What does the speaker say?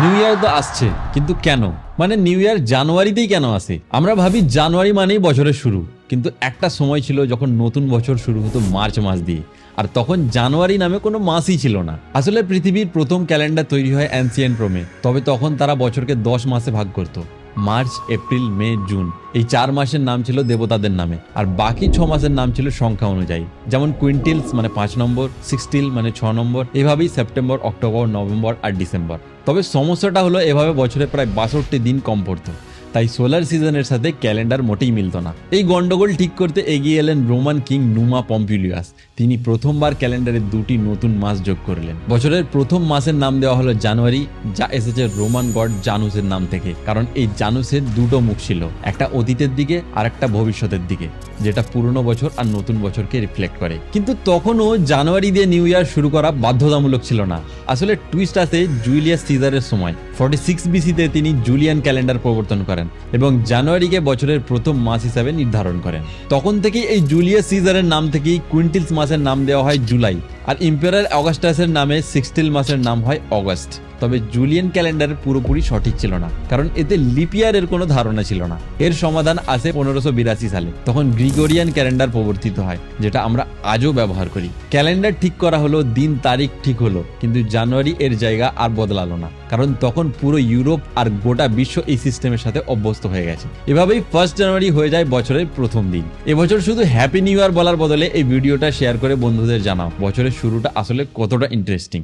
New year তো আসছে, কিন্তু কেন? মানে নিউ ইয়ার জানুয়ারিতেই কেন আসে? আমরা ভাবি জানুয়ারি মানেই বছরের শুরু, কিন্তু একটা সময় ছিল যখন নতুন বছর শুরু হতো মার্চ মাস দিয়ে, আর তখন জানুয়ারি নামে কোনো মাসই ছিল না। আসলে পৃথিবীর প্রথম ক্যালেন্ডার তৈরি হয় অ্যান্সিয়েন্ট রোমে তবে তখন তারা বছরকে দশ মাসে ভাগ করত। March, April, May, June. এই চার মাসের নাম ছিল দেবতাদের নামে। আর বাকি ছ মাসের নাম ছিল সংখ্যা অনুযায়ী। যেমন কুইন্টিলস মানে পাঁচ নম্বর, সিক্সটিল মানে ছ নম্বর, এভাবেই সেপ্টেম্বর, অক্টোবর, নভেম্বর আর ডিসেম্বর। তবে সমস্যাটা হলো এভাবে বছরে প্রায় বাষট্টি দিন কম পড়তো। তাই সোলার সিজনের সাথে ক্যালেন্ডার মোটেই মিলত না। এই গন্ডগোল ঠিক করতে এগিয়ে এলেন রোমান কিং নুমা পম্পিলিয়াস তিনি প্রথমবার ক্যালেন্ডারে দুটি নতুন মাস যোগ করলেন। বছরের প্রথম মাসের নাম দেওয়া হলো জানুয়ারি, যা এসেছে রোমান গড জানুসের নাম থেকে, কারণ এই জানুসের দুটো মুখ ছিল, একটা অতীতের দিকে আর একটা ভবিষ্যতের দিকে। যেটা পুরনো বছর আর নতুন বছরকে রিফ্লেক্ট করে। কিন্তু তখনও জানুয়ারি দিয়ে নিউ ইয়ার শুরু করা বাধ্যতামূলক ছিল না। আসলে টুইস্ট আছে জুলিয়াস সিজারের সময়। ফর্টি সিক্স বিসিতে তিনি জুলিয়ান ক্যালেন্ডার প্রবর্তন করেন এবং জানুয়ারিকে বছরের প্রথম মাস হিসাবে নির্ধারণ করেন। তখন থেকেই এই জুলিয়াস সিজারের নাম থেকেই কুইন্টিলস মাসের নাম দেওয়া হয় জুলাই আর ইম্পেরার অগাস্টাসের নামে সিক্সটিল মাসের নাম হয় অগস্ট তবে জুলিয়ান ক্যালেন্ডার পুরোপুরি সঠিক ছিল না, কারণ এতে লিপিয়ারের কোনো ধারণা ছিল না। এর সমাধান আসে পনেরোশো বিরাশি সালে, তখন গ্রিগোরিয়ান ক্যালেন্ডার প্রবর্তিত হয়, যেটা আমরা আজও ব্যবহার করি। ক্যালেন্ডার ঠিক করা হলো, দিন তারিখ ঠিক হলো, কিন্তু জানুয়ারি এর জায়গা আর বদলালো না। কারণ তখন পুরো ইউরোপ আর গোটা বিশ্ব এই সিস্টেমের সাথে অভ্যস্ত হয়ে গেছে। এভাবেই ফার্স্ট জানুয়ারি হয়ে যায় বছরের প্রথম দিন। এবছর শুধু হ্যাপি নিউ ইয়ার বলার বদলে এই ভিডিওটা শেয়ার করে বন্ধুদের জানাও। বছরের শুরুটা আসলে কতটা ইন্টারেস্টিং